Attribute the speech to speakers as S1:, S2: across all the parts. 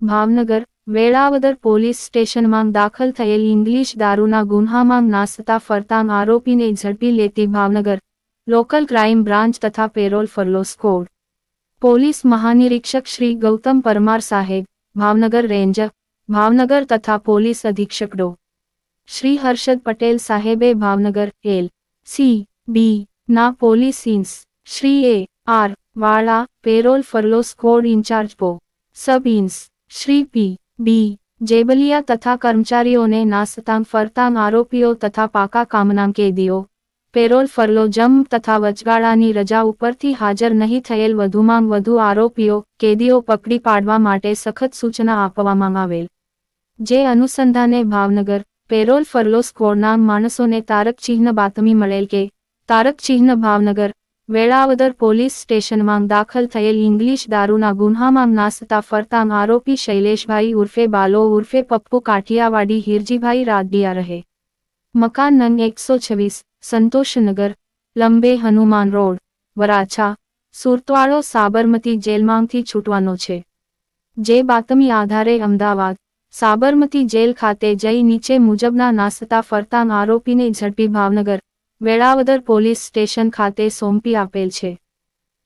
S1: Bhavnagar, Velavadar police સ્ટેશનમાં દાખલ થયેલ ઇંગ્લિશ દારૂના ગુન્હામાં નાસતા ફરતાંગ આરોપીને ઝડપી લેતી ભાવનગર, લોકલ ક્રાઇમ બ્રાન્ચ તથા પેરોલ ફરલો સ્કોડ પોલીસ મહાનિરીક્ષક શ્રી ગૌતમ પરમાર સાહેબ, ભાવનગર રેન્જ, ભાવનગર તથા પોલીસ અધિક્ષક ડો. શ્રી હર્ષદ પટેલ સાહેબે ભાવનગર, એલ, સી, બી, ના police ins, Shri A, R, Vala, parole furlough squad in charge પો, sub ઇન્સ Shri P. B. Jebaliya તથા કર્મચારીઓને નાસતાંગ ફરતાંગ આરોપીઓ તથા પાકા કામના કેદીઓ, પેરોલ ફરલો, જમ તથા વચગાળાની રજા ઉપરથી હાજર નહીં થયેલ વધુમાં વધુ આરોપીઓ કેદીઓ પકડી પાડવા માટે સખત સૂચના આપવામાં આવેલ. જે અનુસંધાને ભાવનગર પેરોલ ફરલો સ્કોડના માણસોને તારક ચિહ્ન બાતમી મળેલ કે તારક ચિહ્ન ભાવનગર વેળાવદર પોલીસ સ્ટેશનમાં દાખલ થયેલ ઇંગ્લિશ દારૂના ગુન્હામાં નાસતા ફરતાંગ આરોપી શૈલેષભાઈ ઉર્ફે બાલો ઉર્ફે પપ્પુ કાઠિયાવાડી હિરજીભાઈ રાદડિયા રહે. મકાન નંગ એકસો છવ્વીસ, સંતોષનગર, લંબે હનુમાન રોડ, વરાછા, સુરતવાળો સાબરમતી જેલમાંથી છૂટવાનો છે. જે બાતમી આધારે અમદાવાદ, સાબરમતી જેલ ખાતે જઈ નીચે મુજબના નાસતા ફરતાંગ આરોપીને ઝડપી ભાવનગર વેળાવદર પોલીસ સ્ટેશન ખાતે સોંપી આપેલ છે.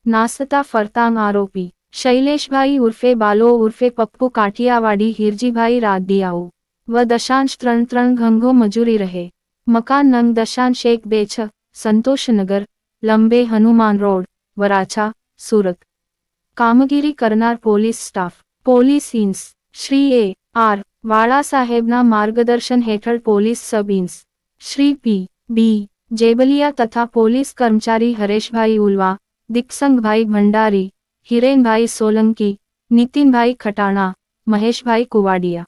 S1: નાસતા ફરતાંગ આરોપી, શૈલેષભાઈ ઉર્ફે બાલો ઉર્ફે પપ્પુ કાઠિયાવાડી હિરજીભાઈ રાદિયાઓ, વ દશાંશ ત્રણ ત્રણ ઘંઘો મજૂરી રહે, મકાન નંગ દશાંશ એક બે છ, સંતોષનગર, લંબે હનુમાન રોડ, વરાછા, સુરત. કામગીરી કરનાર police staff, police ઇન્સ, Shri A, R, Vala સાહેબના માર્ગદર્શન હેઠળ police sub ઇન્સ, Shri P, B Jebaliya તથા પોલીસ કર્મચારી હરેશભાઈ ઉલવા દીક્ષંગભાઈ ભંડારી હિરેનભાઈ સોલંકી નીતિનભાઈ ખટાણા મહેશભાઈ કુવાડિયા.